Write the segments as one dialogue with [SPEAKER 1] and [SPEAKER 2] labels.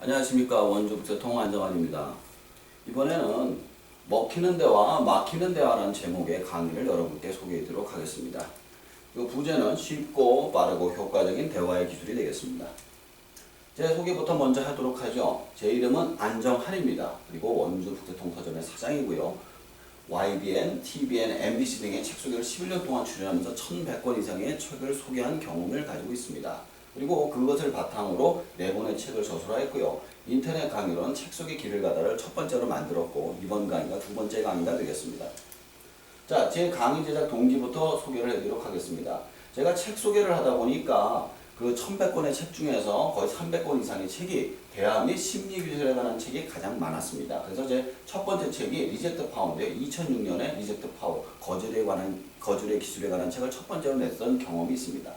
[SPEAKER 1] 안녕하십니까 원주국제 통화안정환입니다. 이번에는 먹히는 대화, 막히는 대화라는 제목의 강의를 여러분께 소개해드리도록 하겠습니다. 이 부제는 쉽고 빠르고 효과적인 대화의 기술이 되겠습니다. 제 소개부터 먼저 하도록 하죠. 제 이름은 안정환입니다. 그리고 원주국제통서점의 사장이고요. YBN, TBN, MBC 등의 책 소개를 11년 동안 출연하면서 1100권 이상의 책을 소개한 경험을 가지고 있습니다. 그리고 그것을 바탕으로 네 권의 책을 저술하였고요. 인터넷 강의로는 책 속의 길을 가다를 첫 번째로 만들었고 이번 강의가 두 번째 강의가 되겠습니다. 자, 제 강의 제작 동기부터 소개를 해드리도록 하겠습니다. 제가 책 소개를 하다 보니까 그 1100권의 책 중에서 거의 300권 이상의 책이 대화 및 심리 기술에 관한 책이 가장 많았습니다. 그래서 제 첫 번째 책이 리젝트 파워인데 2006년에 리젝트 파워 거절에 관한 거절의 기술에 관한 책을 첫 번째로 냈던 경험이 있습니다.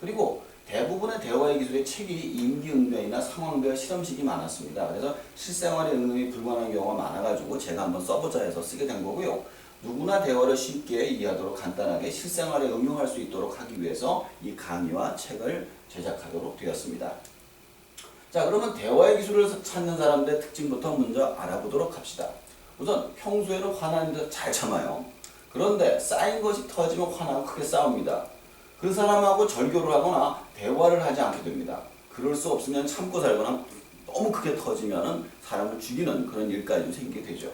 [SPEAKER 1] 그리고 대부분의 대화의 기술의 책이 임기응변이나 상황별 실험식이 많았습니다. 그래서 실생활에 응용이 불가능한 경우가 많아가지고 제가 한번 써보자 해서 쓰게 된 거고요. 누구나 대화를 쉽게 이해하도록 간단하게 실생활에 응용할 수 있도록 하기 위해서 이 강의와 책을 제작하도록 되었습니다. 자, 그러면 대화의 기술을 찾는 사람들의 특징부터 먼저 알아보도록 합시다. 우선 평소에는 화나는데 잘 참아요. 그런데 쌓인 것이 터지면 화나고 크게 싸웁니다. 그 사람하고 절교를 하거나 대화를 하지 않게 됩니다. 그럴 수 없으면 참고 살거나 너무 크게 터지면 사람을 죽이는 그런 일까지 생기게 되죠.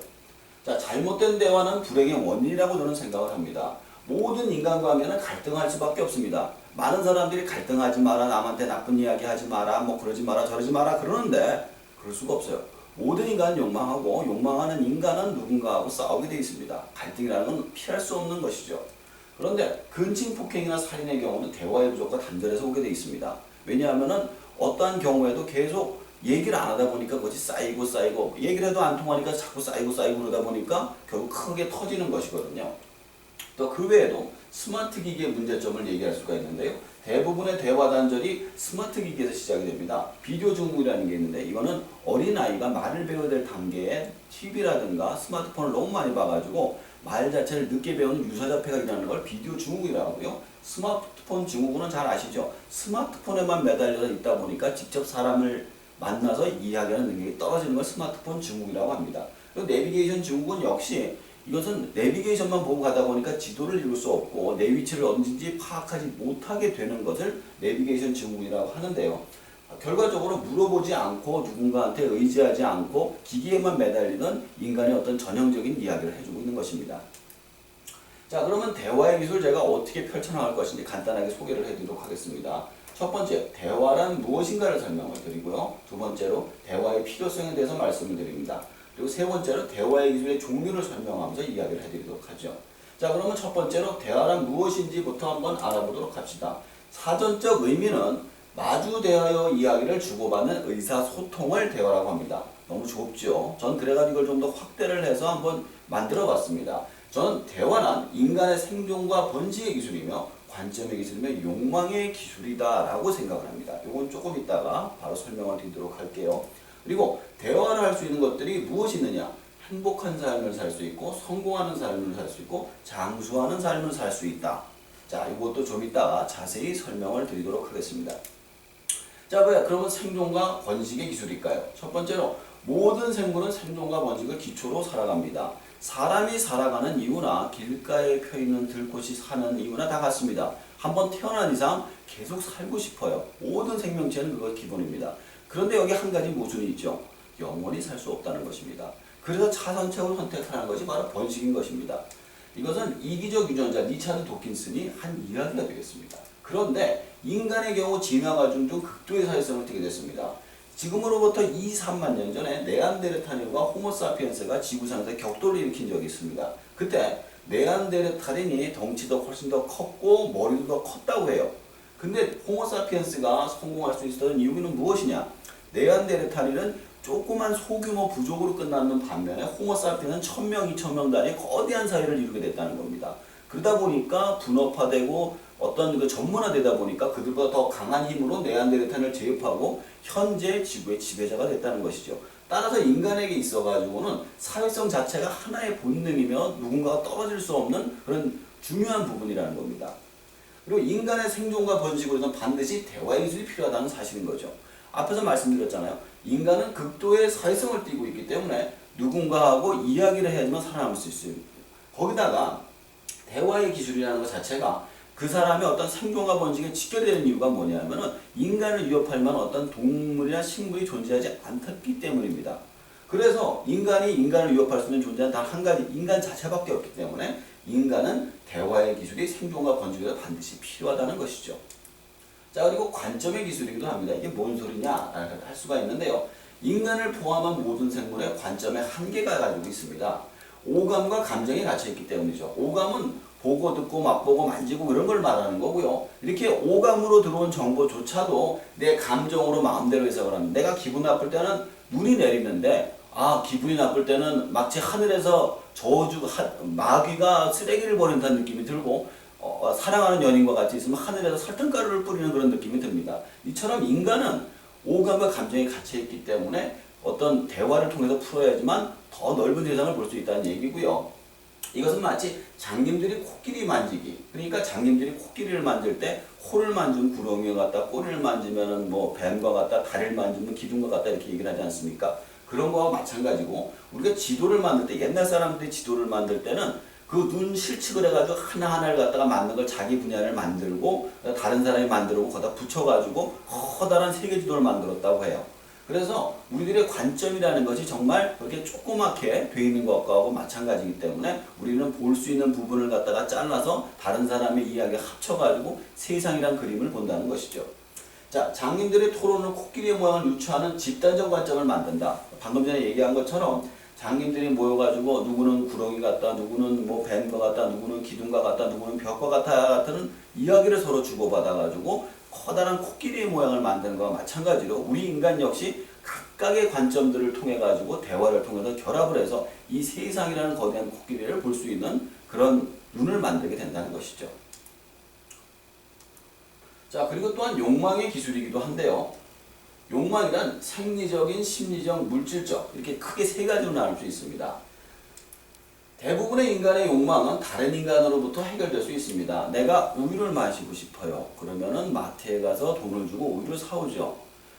[SPEAKER 1] 자, 잘못된 대화는 불행의 원인이라고 저는 생각을 합니다. 모든 인간관계는 갈등할 수밖에 없습니다. 많은 사람들이 갈등하지 마라, 남한테 나쁜 이야기 하지 마라, 뭐 그러지 마라, 저러지 마라 그러는데 그럴 수가 없어요. 모든 인간은 욕망하고 욕망하는 인간은 누군가하고 싸우게 되어 있습니다. 갈등이라는 건 피할 수 없는 것이죠. 그런데 근친 폭행이나 살인의 경우는 대화의 부족과 단절해서 오게 되어 있습니다. 왜냐하면은 어떠한 경우에도 계속 얘기를 안 하다 보니까 그것이 쌓이고 쌓이고 얘기를 해도 안 통하니까 자꾸 쌓이고 쌓이고 그러다 보니까 결국 크게 터지는 것이거든요. 또 그 외에도 스마트 기기의 문제점을 얘기할 수가 있는데요. 대부분의 대화 단절이 스마트 기기에서 시작이 됩니다. 비디오 중국이라는 게 있는데 이거는 어린 아이가 말을 배워야 될 단계에 TV라든가 스마트폰을 너무 많이 봐가지고 말 자체를 늦게 배우는 유사자폐가 일어나는 걸 비디오 중국이라고 하고요. 스마트폰 증후군은 잘 아시죠? 스마트폰에만 매달려 있다 보니까 직접 사람을 만나서 이야기하는 능력이 떨어지는 걸 스마트폰 증후이라고 합니다. 그리고 내비게이션 증후군 역시 이것은 내비게이션만 보고 가다 보니까 지도를 읽을 수 없고 내 위치를 어딘지 파악하지 못하게 되는 것을 내비게이션 증후군이라고 하는데요. 결과적으로 물어보지 않고 누군가한테 의지하지 않고 기기에만 매달리는 인간의 어떤 전형적인 이야기를 해주고 있는 것입니다. 자, 그러면 대화의 기술 제가 어떻게 펼쳐나갈 것인지 간단하게 소개를 해드리도록 하겠습니다. 첫 번째, 대화란 무엇인가를 설명을 드리고요. 두 번째로 대화의 필요성에 대해서 말씀을 드립니다. 그리고 세 번째로 대화의 기술의 종류를 설명하면서 이야기를 해드리도록 하죠. 자, 그러면 첫 번째로 대화란 무엇인지부터 한번 알아보도록 합시다. 사전적 의미는 마주 대하여 이야기를 주고받는 의사소통을 대화라고 합니다. 너무 좁죠? 전 그래가지고 이걸 좀 더 확대를 해서 한번 만들어 봤습니다. 저는 대화란 인간의 생존과 번식의 기술이며 관점의 기술이며 욕망의 기술이다 라고 생각을 합니다. 이건 조금 이따가 바로 설명을 드리도록 할게요. 그리고 대화를 할 수 있는 것들이 무엇이 있느냐? 행복한 삶을 살 수 있고 성공하는 삶을 살 수 있고 장수하는 삶을 살 수 있다. 자, 이것도 좀 이따가 자세히 설명을 드리도록 하겠습니다. 자, 왜 그러면 생존과 번식의 기술일까요? 첫 번째로 모든 생물은 생존과 번식을 기초로 살아갑니다. 사람이 살아가는 이유나 길가에 펴 있는 들꽃이 사는 이유나 다 같습니다. 한번 태어난 이상 계속 살고 싶어요. 모든 생명체는 그거 기본입니다. 그런데 여기 한 가지 모순이 있죠. 영원히 살 수 없다는 것입니다. 그래서 차선책을 선택하는 것이 바로 번식인 것입니다. 이것은 이기적 유전자 리차드 도킨슨이 한 이야기가 되겠습니다. 그런데 인간의 경우 진화가 중 극도의 사회성을 띠게 됐습니다. 지금으로부터 2, 3만 년 전에 네안데르탈인과 호모사피엔스가 지구상에서 격돌을 일으킨 적이 있습니다. 그때 네안데르탈인이 덩치도 훨씬 더 컸고 머리도 더 컸다고 해요. 근데 호모사피엔스가 성공할 수 있었던 이유는 무엇이냐? 네안데르탈인은 조그만 소규모 부족으로 끝나는 반면에 호모사피엔은 1000명, 2000명 단위 거대한 사회를 이루게 됐다는 겁니다. 그러다 보니까 분업화되고 어떤 그 전문화되다 보니까 그들보다 더 강한 힘으로 네안데르탈을 제압하고 현재 지구의 지배자가 됐다는 것이죠. 따라서 인간에게 있어가지고는 사회성 자체가 하나의 본능이며 누군가가 떨어질 수 없는 그런 중요한 부분이라는 겁니다. 그리고 인간의 생존과 번식으로는 반드시 대화의 기술이 필요하다는 사실인 거죠. 앞에서 말씀드렸잖아요. 인간은 극도의 사회성을 띠고 있기 때문에 누군가하고 이야기를 해야지만 살아남을 수 있어요. 거기다가 대화의 기술이라는 것 자체가 그 사람의 어떤 생존과 번식에 직결되는 이유가 뭐냐면은 인간을 위협할 만한 어떤 동물이나 식물이 존재하지 않기 때문입니다. 그래서 인간이 인간을 위협할 수 있는 존재는 단 한 가지 인간 자체밖에 없기 때문에 인간은 대화의 기술이 생존과 번식에 반드시 필요하다는 것이죠. 자 그리고 관점의 기술이기도 합니다. 이게 뭔 소리냐 할 수가 있는데요. 인간을 포함한 모든 생물의 관점의 한계가 가지고 있습니다. 오감과 감정이 갇혀 있기 때문이죠. 오감은 보고 듣고 맛보고 만지고 그런 걸 말하는 거고요. 이렇게 오감으로 들어온 정보조차도 내 감정으로 마음대로 해석을 합니다. 내가 기분 나쁠 때는 눈이 내리는데 아 기분이 나쁠 때는 마치 하늘에서 저주 하, 마귀가 쓰레기를 버린다는 느낌이 들고 어, 사랑하는 연인과 같이 있으면 하늘에서 설탕가루를 뿌리는 그런 느낌이 듭니다. 이처럼 인간은 오감과 감정이 갇혀 있기 때문에 어떤 대화를 통해서 풀어야지만 더 넓은 세상을 볼 수 있다는 얘기고요. 이것은 마치 장님들이 코끼리 만지기. 그러니까 장님들이 코끼리를 만질 때 코를 만지면 구렁이와 같다, 꼬리를 만지면 뭐 뱀과 같다, 다리를 만지면 기둥과 같다 이렇게 얘기를 하지 않습니까? 그런 거와 마찬가지고 우리가 지도를 만들 때 옛날 사람들이 지도를 만들 때는 그 눈 실측을 해가지고 하나하나를 갖다가 만든 걸 자기 분야를 만들고 다른 사람이 만들고 거기다 붙여가지고 커다란 세계 지도를 만들었다고 해요. 그래서 우리들의 관점이라는 것이 정말 그렇게 조그맣게 돼 있는 것과 마찬가지이기 때문에 우리는 볼 수 있는 부분을 갖다가 잘라서 다른 사람의 이야기에 합쳐가지고 세상이란 그림을 본다는 것이죠. 자, 장님들의 토론은 코끼리의 모양을 유추하는 집단적 관점을 만든다. 방금 전에 얘기한 것처럼 장님들이 모여가지고 누구는 구렁이 같다, 누구는 뭐 뱀과 같다, 누구는 기둥과 같다, 누구는 벽과 같다 같은 이야기를 서로 주고받아가지고 커다란 코끼리의 모양을 만드는 것과 마찬가지로 우리 인간 역시 각각의 관점들을 통해 가지고 대화를 통해서 결합을 해서 이 세상이라는 거대한 코끼리를 볼 수 있는 그런 눈을 만들게 된다는 것이죠. 자, 그리고 또한 욕망의 기술이기도 한데요. 욕망이란 생리적인, 심리적, 물질적 이렇게 크게 세 가지로 나눌 수 있습니다. 대부분의 인간의 욕망은 다른 인간으로부터 해결될 수 있습니다. 내가 우유를 마시고 싶어요. 그러면은 마트에 가서 돈을 주고 우유를 사오죠.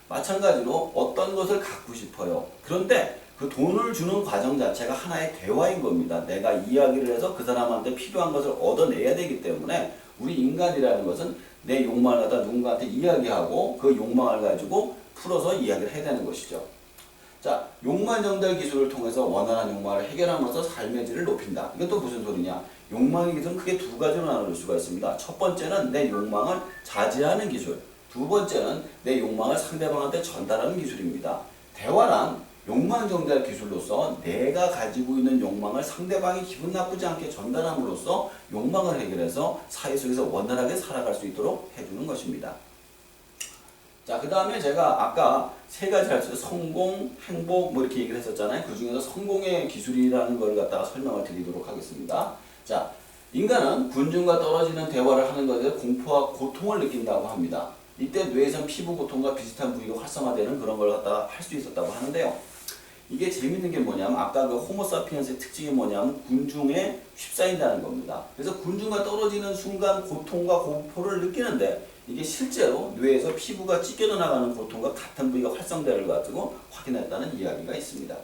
[SPEAKER 1] 마찬가지로 어떤 것을 갖고 싶어요. 그런데 그 돈을 주는 과정 자체가 하나의 대화인 겁니다. 내가 이야기를 해서 그 사람한테 필요한 것을 얻어내야 되기 때문에 우리 인간이라는 것은 내 욕망을 갖다 누군가한테 이야기하고 그 욕망을 가지고 풀어서 이야기를 해야 되는 것이죠. 자, 욕망 전달 기술을 통해서 원활한 욕망을 해결하면서 삶의 질을 높인다. 이건 또 무슨 소리냐? 욕망의 기술은 크게 두 가지로 나눌 수가 있습니다. 첫 번째는 내 욕망을 자제하는 기술. 두 번째는 내 욕망을 상대방한테 전달하는 기술입니다. 대화란 욕망 전달 기술로서 내가 가지고 있는 욕망을 상대방이 기분 나쁘지 않게 전달함으로써 욕망을 해결해서 사회 속에서 원활하게 살아갈 수 있도록 해주는 것입니다. 자, 그 다음에 제가 아까 세 가지 할때 성공, 행복 뭐 이렇게 얘기를 했었잖아요. 그 중에서 성공의 기술이라는 걸 갖다가 설명을 드리도록 하겠습니다. 자, 인간은 군중과 떨어지는 대화를 하는 것에 공포와 고통을 느낀다고 합니다. 이때 뇌에선 피부 고통과 비슷한 부위가 활성화되는 그런 걸 갖다가 할 수 있었다고 하는데요. 이게 재밌는 게 뭐냐면 아까 그 호모사피엔스의 특징이 뭐냐면 군중에 휩싸인다는 겁니다. 그래서 군중과 떨어지는 순간 고통과 공포를 느끼는데 이게 실제로 뇌에서 피부가 찢겨져 나가는 고통과 같은 부위가 활성되를 가지고 확인했다는 이야기가 있습니다.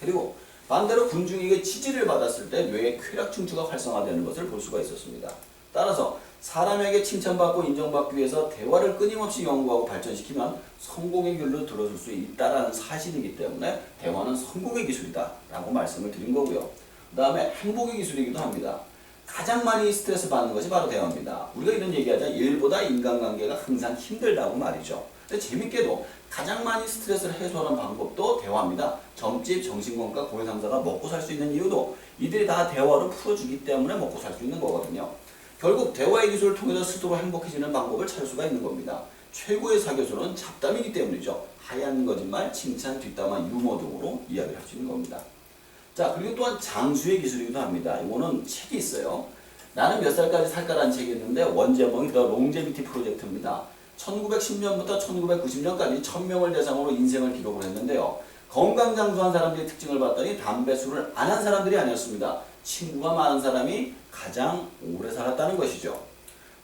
[SPEAKER 1] 그리고 반대로 군중에게 지지를 받았을 때 뇌의 쾌락 층추가 활성화되는 것을 볼 수가 있었습니다. 따라서 사람에게 칭찬받고 인정받기 위해서 대화를 끊임없이 연구하고 발전시키면 성공의 길로 들어설 수 있다라는 사실이기 때문에 대화는 성공의 기술이다라고 말씀을 드린 거고요. 그 다음에 행복의 기술이기도 합니다. 가장 많이 스트레스 받는 것이 바로 대화입니다. 우리가 이런 얘기하자 일보다 인간관계가 항상 힘들다고 말이죠. 근데 재밌게도 가장 많이 스트레스를 해소하는 방법도 대화입니다. 점집, 정신건강, 고해상사가 먹고 살 수 있는 이유도 이들이 다 대화로 풀어주기 때문에 먹고 살 수 있는 거거든요. 결국 대화의 기술을 통해서 스스로 행복해지는 방법을 찾을 수가 있는 겁니다. 최고의 사교수는 잡담이기 때문이죠. 하얀 거짓말, 칭찬, 뒷담화, 유머 등으로 이야기를 할 수 있는 겁니다. 자, 그리고 또한 장수의 기술이기도 합니다. 이거는 책이 있어요. 나는 몇 살까지 살까라는 책이 있는데 원제목이 더 롱제비티 프로젝트입니다. 1910년부터 1990년까지 1000명을 대상으로 인생을 기록을 했는데요. 건강 장수한 사람들의 특징을 봤더니 담배 술을 안 한 사람들이 아니었습니다. 친구가 많은 사람이 가장 오래 살았다는 것이죠.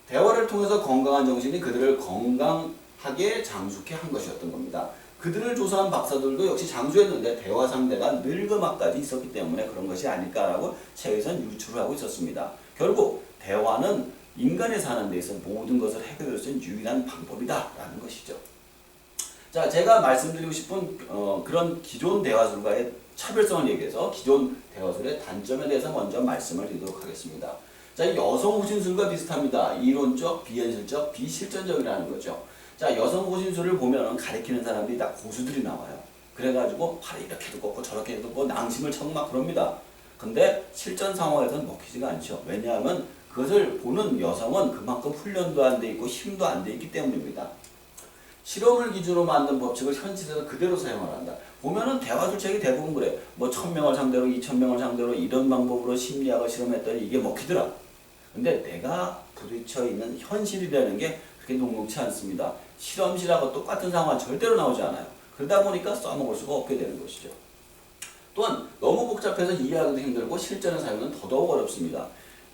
[SPEAKER 1] 대화를 통해서 건강한 정신이 그들을 건강 하게 장숙해 한 것이었던 겁니다. 그들을 조사한 박사들도 역시 장수했는데 대화 상대가 늙음악까지 있었기 때문에 그런 것이 아닐까라고 책에선 유추를 하고 있었습니다. 결국 대화는 인간이 사는 데 있어 모든 것을 해결할 수 있는 유일한 방법이다라는 것이죠. 자, 제가 말씀드리고 싶은 어, 그런 기존 대화술과의 차별성을 얘기해서 기존 대화술의 단점에 대해서 먼저 말씀을 드리도록 하겠습니다. 자, 이 여성 호신술과 비슷합니다. 이론적, 비현실적, 비실전적이라는 거죠. 자, 여성 호신술을 보면 가리키는 사람들이 다 고수들이 나와요. 그래가지고 팔을 이렇게도 꺾고 저렇게도 꺾고 낭심을 쳐고 막 그럽니다. 근데 실전 상황에서는 먹히지가 않죠. 왜냐하면 그것을 보는 여성은 그만큼 훈련도 안 돼 있고 힘도 안 돼 있기 때문입니다. 실험을 기준으로 만든 법칙을 현실에서 그대로 사용을 한다. 보면은 대화술책이 대부분 그래. 뭐 천명을 상대로, 이천명을 상대로 이런 방법으로 심리학을 실험했더니 이게 먹히더라. 근데 내가 부딪혀 있는 현실이라는 게 그렇게 녹록치 않습니다. 실험실하고 똑같은 상황은 절대로 나오지 않아요. 그러다 보니까 써먹을 수가 없게 되는 것이죠. 또한 너무 복잡해서 이해하기도 힘들고 실전에 사용은 더더욱 어렵습니다.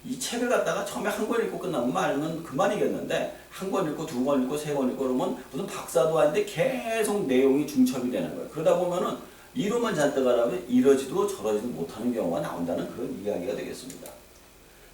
[SPEAKER 1] 이 책을 갖다가 처음에 한 권 읽고 끝나면 말은 그만이겠는데 한 권 읽고 두 권 읽고 세 권 읽고 그러면 무슨 박사도 아닌데 계속 내용이 중첩이 되는 거예요. 그러다 보면은 이로만 잔뜩 하라면 이러지도 저러지도 못하는 경우가 나온다는 그런 이야기가 되겠습니다.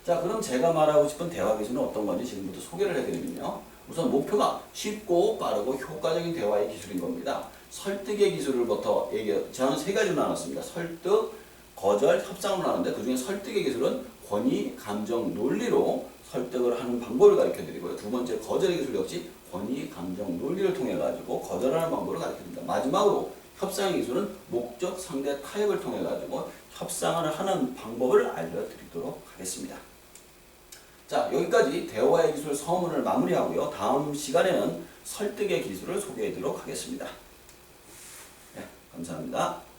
[SPEAKER 1] 자, 그럼 제가 말하고 싶은 대화 기술은 어떤 건지 지금부터 소개를 해드리면요. 우선 목표가 쉽고 빠르고 효과적인 대화의 기술인 겁니다. 설득의 기술을부터 얘기, 저는 세 가지로 나눴습니다. 설득, 거절, 협상으로 나눴는데 그 중에 설득의 기술은 권위, 감정, 논리로 설득을 하는 방법을 가르쳐 드리고요. 두 번째 거절의 기술 역시 권위, 감정, 논리를 통해 가지고 거절하는 방법을 가르쳐 드립니다. 마지막으로 협상의 기술은 목적, 상대, 타협을 통해 가지고 협상을 하는 방법을 알려드리도록 하겠습니다. 자, 여기까지 대화의 기술 서문을 마무리하고요. 다음 시간에는 설득의 기술을 소개해 드리도록 하겠습니다. 네, 감사합니다.